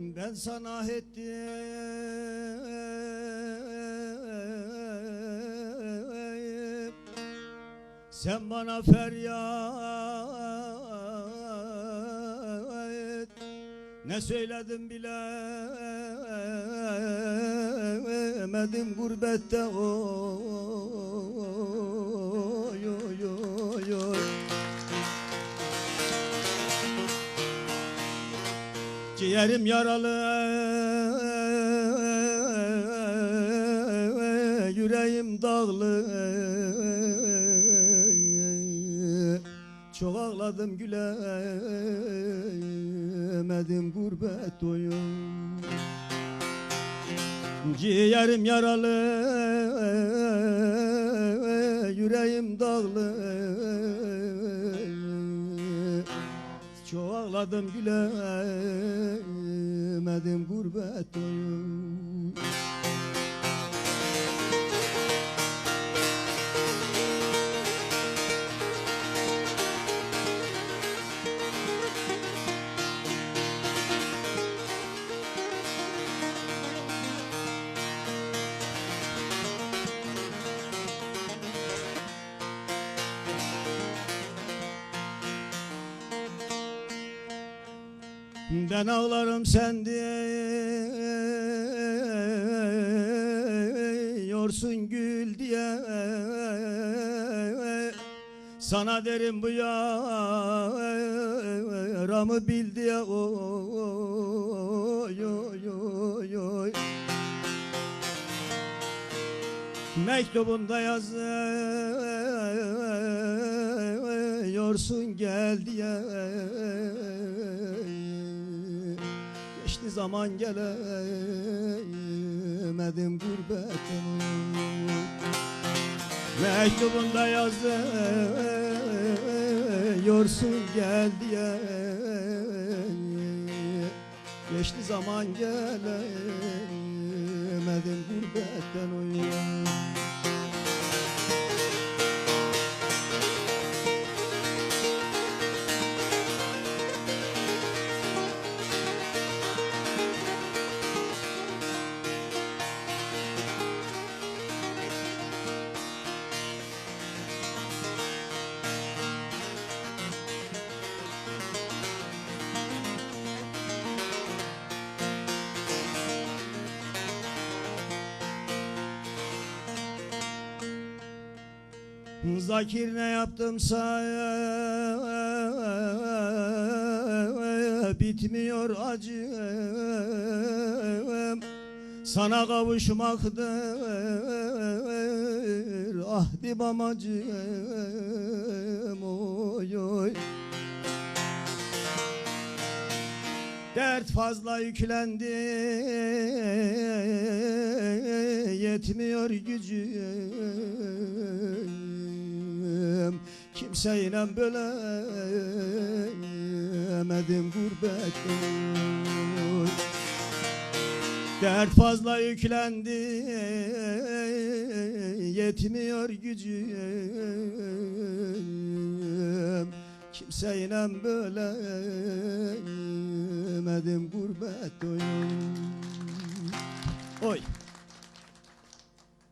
Ben sana ettim. Sen bana feryat. Ne söyledim bilemedim gurbette oy Ciğerim yaralı Yüreğim dağlı. Çok ağladım gülemedim gurbet oyun. Ciğerim yaralı Yüreğim dağlı çok ağladım gülemedim gurbet oyun Ben ağlarım sen diyorsun gül diye. Sana derim bu yaramı bil diye. Oy oy oy oy. Mektubunda yazıyorsun gel diye zaman gelemedim gurbetim. Mektubunda yazıyorsun gel diye. Geçti zaman gelemedim gurbetten oyun Zakir ne yaptımsa bitmiyor acım. Sana kavuşmaktır ahdim amacım oy oy. Dert fazla yüklendi Yetmiyor gücüm Kimseyle bölemedim gurbet oy. Dert fazla yüklendi Yetmiyor gücüm Kimseyle bölemedim gurbet Oy